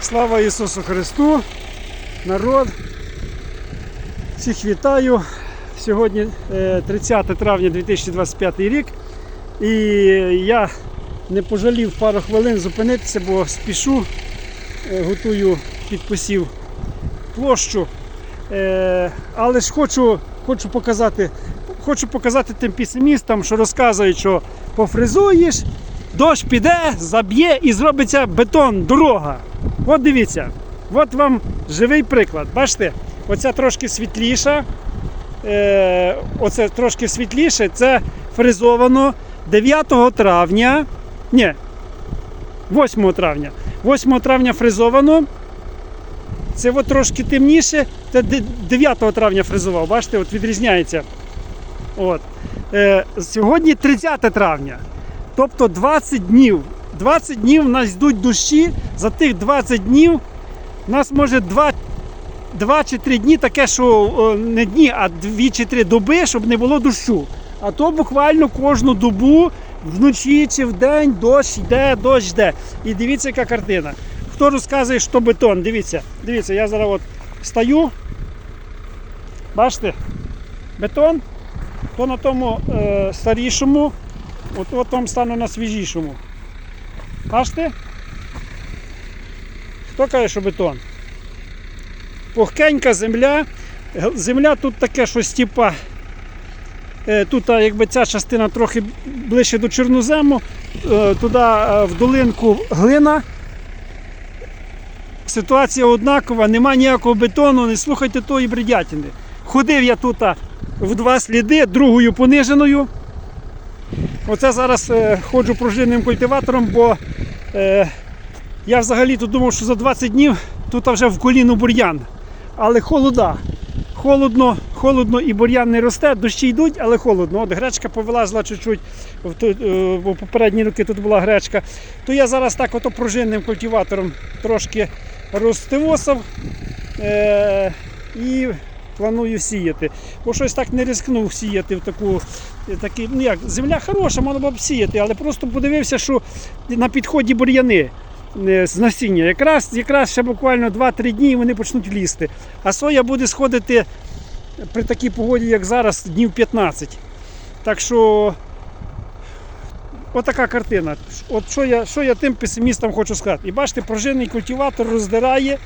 Слава Ісусу Христу, народ. Всіх вітаю. Сьогодні е, 30 травня 2025 рік. І я не пожалів пару хвилин зупинитися, бо спішу, е, готую підписів площу. Е, Але ж хочу, хочу показати, хочу показати тим песимістам, що розказують, що пофризуєш, дощ піде, заб'є і зробиться бетон, дорога. От дивіться, от вам живий приклад. Бачите, оця трошки світліша. Е, оце трошки світліше, це фризовано 9 травня. Ні, 8 травня. 8 травня фризовано. Це от трошки темніше. Це 9 травня фризував, бачите, от відрізняється. От. Е, сьогодні 30 травня. Тобто 20 днів. 20 днів нас йдуть дощі. За тих 20 днів у нас може 2, 2 чи 3 дні таке, що не дні, а 2 чи 3 доби, щоб не було дощу. А то буквально кожну добу вночі чи вдень дощ йде, дощ йде. І дивіться, яка картина. Хто розказує, що бетон? Дивіться, дивіться, я зараз от стою. Бачите? Бетон, то на тому е, старішому, от, от там стану на свіжішому. Бачите? Хто каже, що бетон? Пухкенька земля. Земля тут таке, що стіпа. Е, Тут якби ця частина трохи ближче до чорнозему, е, туди е, в долинку глина. Ситуація однакова, нема ніякого бетону, не слухайте тої бредятини. Ходив я тут в два сліди, другою пониженою. Оце зараз е, ходжу пружинним культиватором, бо е, я взагалі тут думав, що за 20 днів тут вже в коліну бур'ян. Але холода. Холодно, холодно і бур'ян не росте, дощі йдуть, але холодно. От гречка повилазила чуть-чуть, в е, попередні роки тут була гречка. То я зараз так ото пружинним культиватором трошки розтивосав е, і планую сіяти. Бо щось так не ризикнув сіяти в таку. е, Такі, ну як, земля хороша, можна б сіяти, але просто подивився, що на підході бур'яни е, з насіння. Якраз, якраз ще буквально 2-3 дні вони почнуть лізти. А соя буде сходити при такій погоді, як зараз, днів 15. Так що отака картина. От що я, що я тим песимістам хочу сказати. І бачите, пружинний культиватор роздирає.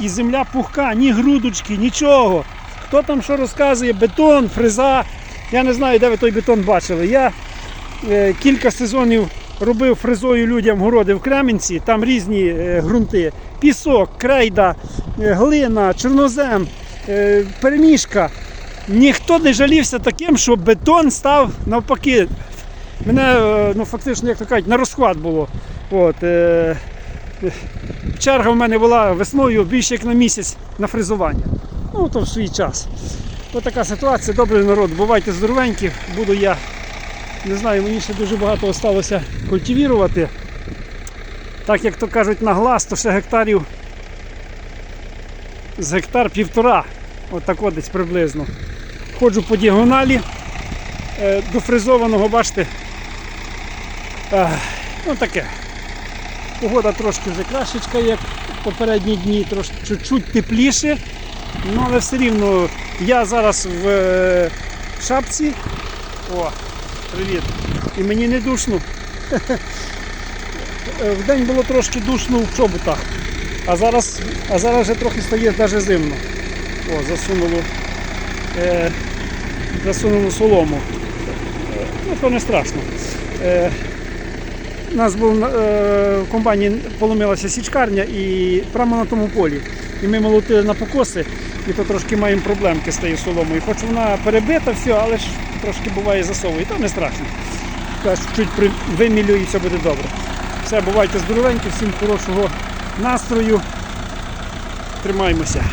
І земля пухка, ні грудочки, нічого. Хто там що розказує, бетон, фреза. Я не знаю, де ви той бетон бачили. Я е, кілька сезонів робив фрезою людям городи в Кремінці, там різні е, ґрунти. Пісок, крейда, е, глина, чорнозем, е, перемішка. Ніхто не жалівся таким, що бетон став навпаки. Мене е, ну, фактично, як то кажуть, на розхват було. От, е, черга в мене була весною більше як на місяць на фрезування. Ну, то в свій час. Ось така ситуація. Добрий народ, бувайте здоровенькі. Буду я, не знаю, мені ще дуже багато осталося культивірувати. Так як то кажуть на глаз, то ще гектарів з гектар півтора. От так от десь приблизно. Ходжу по діагоналі е, до фрезованого, бачите. Ах, ну таке. Погода трошки вже кращечка, як попередні дні, трошки чуть-чуть тепліше. Ну, але все рівно я зараз в е, шапці. О, привіт. І мені не душно. Е, Вдень було трошки душно в чоботах, а зараз, а зараз вже трохи стає навіть зимно. О, засунуло, е, засунуло солому. Е, Ну, то не страшно. Е, у нас був е, в комбайні поломилася січкарня і прямо на тому полі. І ми молотили на покоси, і то трошки маємо проблемки з тією соломою. Хоч вона перебита, все, але ж трошки буває засовує, то не страшно. Чуть вимілю і все буде добре. Все, бувайте здоровенькі, всім хорошого настрою. Тримаємося.